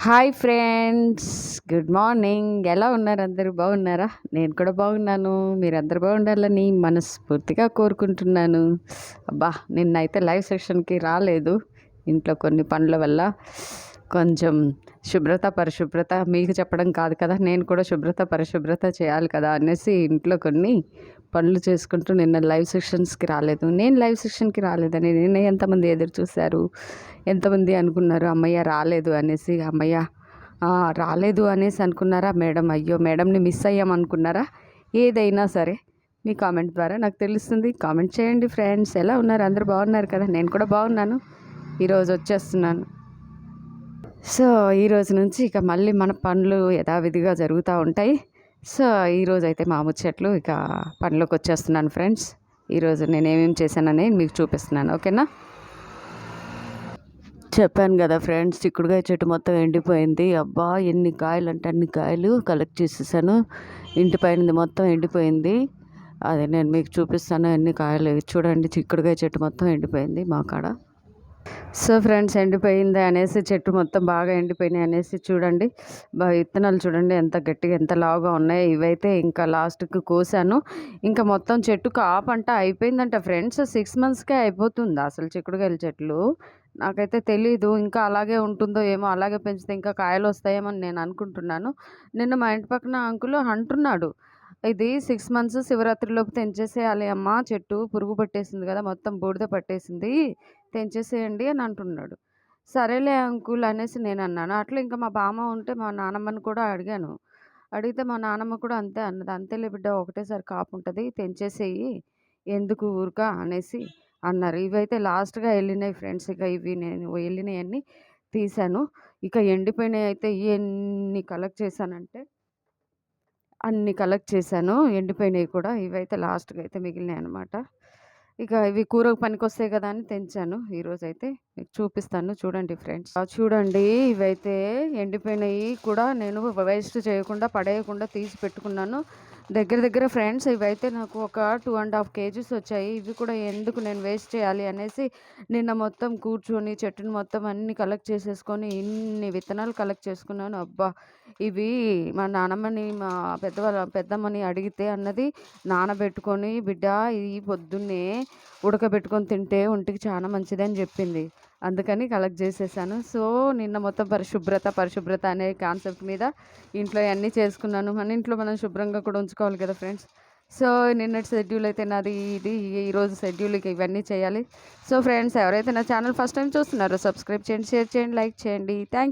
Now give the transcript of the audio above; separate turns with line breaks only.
Hi friends good morning. ఎలా ఉన్నారు అందరూ? బాగున్నారా? నేను కూడా బాగున్నాను. మీరందరూ బాగుండాలని మనస్ఫూర్తిగా కోరుకుంటున్నాను. అబ్బా నిన్నైతే లైవ్ సెషన్కి రాలేదు. ఇంట్లో కొన్ని పనుల వల్ల కొంచెం శుభ్రత పరిశుభ్రత మీకు చెప్పడం కాదు కదా నేను కూడా శుభ్రత పరిశుభ్రత చేయాలి కదా అనేసి ఇంట్లో కొన్ని పనులు చేసుకుంటూ నిన్న లైవ్ సెషన్స్కి రాలేదు. నేను లైవ్ సెషన్కి రాలేదని నిన్న ఎంతమంది ఎదురు చూశారు? ఎంతమంది అనుకున్నారు అమ్మయ్య రాలేదు అనేసి అమ్మయ్య రాలేదు అనేసి అనుకున్నారా? మేడం అయ్యో మేడంని మిస్ అయ్యాం అనుకున్నారా? ఏదైనా సరే మీ కామెంట్ ద్వారా నాకు తెలుస్తుంది. కామెంట్ చేయండి ఫ్రెండ్స్. ఎలా ఉన్నారు? అందరు బాగున్నారు కదా? నేను కూడా బాగున్నాను. ఈరోజు వచ్చేస్తున్నాను. సో ఈరోజు నుంచి ఇక మళ్ళీ మన పనులు యథావిధిగా జరుగుతూ ఉంటాయి. సో ఈరోజు అయితే మా ముచ్చట్లు ఇక పనిలోకి వచ్చేస్తున్నాను ఫ్రెండ్స్. ఈరోజు నేను ఏమేమి చేశానని మీకు చూపిస్తున్నాను. ఓకేనా? చెప్పాను కదా ఫ్రెండ్స్ చిక్కుడుకాయ చెట్టు మొత్తం ఎండిపోయింది. అబ్బా ఎన్ని కాయలు అంటే అన్ని కాయలు కలెక్ట్ చేసేసాను. ఇంటి పైనది మొత్తం ఎండిపోయింది. అదే నేను మీకు చూపిస్తాను ఎన్ని కాయలు. చూడండి చిక్కుడుకాయ చెట్టు మొత్తం ఎండిపోయింది మా కాడ. సో ఫ్రెండ్స్ ఎండిపోయింది అనేసి చెట్టు మొత్తం బాగా ఎండిపోయినాయి అనేసి చూడండి. విత్తనాలు చూడండి ఎంత గట్టిగా ఎంత లావుగా ఉన్నాయి. ఇవైతే ఇంకా లాస్ట్కి కోసాను. ఇంకా మొత్తం చెట్టు కాపంట అయిపోయిందంట ఫ్రెండ్స్. సిక్స్ మంత్స్కే అయిపోతుంది అసలు చిక్కుడుకాయల చెట్లు. నాకైతే తెలీదు ఇంకా అలాగే ఉంటుందో ఏమో అలాగే పెంచితే ఇంకా కాయలు వస్తాయేమో అని నేను అనుకుంటున్నాను. నిన్న మా ఇంటి పక్కన అంకులు అంటున్నాడు ఇది సిక్స్ మంత్స్ శివరాత్రిలోపు తెంచేసేయాలి అమ్మ. చెట్టు పురుగు పట్టేసింది కదా మొత్తం బూడిద పట్టేసింది. తెంచేసేయండి అని అంటున్నాడు. సరేలే అంకుల్ అనేసి నేను అన్నాను. అట్లా ఇంకా మా బామ్మ ఉంటే మా నానమ్మని కూడా అడిగాను. అడిగితే మా నానమ్మ కూడా అంతే అన్నది. అంతేలే బిడ్డ ఒకటేసారి కాపు ఉంటుంది తెంచేసేయి. ఎందుకు ఊరుక అనేసి అన్నారు. ఇవైతే లాస్ట్గా వెళ్ళినాయి ఫ్రెండ్స్. ఇక ఇవి నేను వెళ్ళినాయన్నీ తీశాను. ఇక ఎండిపోయినాయి అయితే ఎన్ని కలెక్ట్ చేశానంటే అన్ని కలెక్ట్ చేశాను. ఎండిపోయినాయి కూడా ఇవైతే లాస్ట్గా అయితే మిగిలినాయి అనమాట ఇక ఇవి కూరకు పనికొస్తాయి కదా అని తెంచాను. ఈరోజైతే మీకు చూపిస్తాను. చూడండి ఫ్రెండ్స్. చూడండి ఇవైతే ఎండిపోయినవి కూడా నేను వేస్ట్ చేయకుండా పడేయకుండా తీసి పెట్టుకున్నాను. దగ్గర దగ్గర ఫ్రెండ్స్ ఇవైతే నాకు ఒక టూ అండ్ హాఫ్ కేజీస్ వచ్చాయి. ఇవి కూడా ఎందుకు నేను వేస్ట్ చేయాలి అనేసి నిన్న మొత్తం కూర్చొని చెట్టుని మొత్తం అన్ని కలెక్ట్ చేసేసుకొని ఇన్ని విత్తనాలు కలెక్ట్ చేసుకున్నాను. అబ్బా! ఇవి మా నానమ్మని మా పెద్దవాళ్ళ పెద్దమ్మని అడిగితే అన్నది నానబెట్టుకొని బిడ్డ ఈ పొద్దున్నే ఉడకబెట్టుకొని తింటే ఒంటికి చాలా మంచిది అని చెప్పింది. అందుకని కలెక్ట్ చేసేసాను. సో నిన్న మొత్తం పరిశుభ్రత పరిశుభ్రత అనే కాన్సెప్ట్ మీద ఇంట్లో అన్నీ చేసుకున్నాను. మన ఇంట్లో మనం శుభ్రంగా కూడా ఉంచుకోవాలి కదా ఫ్రెండ్స్. సో నిన్నటి షెడ్యూల్ అయితే నాది ఇది ఈరోజు షెడ్యూల్కి ఇవన్నీ చేయాలి. సో ఫ్రెండ్స్ ఎవరైతే నా ఛానల్ ఫస్ట్ టైం చూస్తున్నారో సబ్స్క్రైబ్ చేయండి షేర్ చేయండి లైక్ చేయండి. థ్యాంక్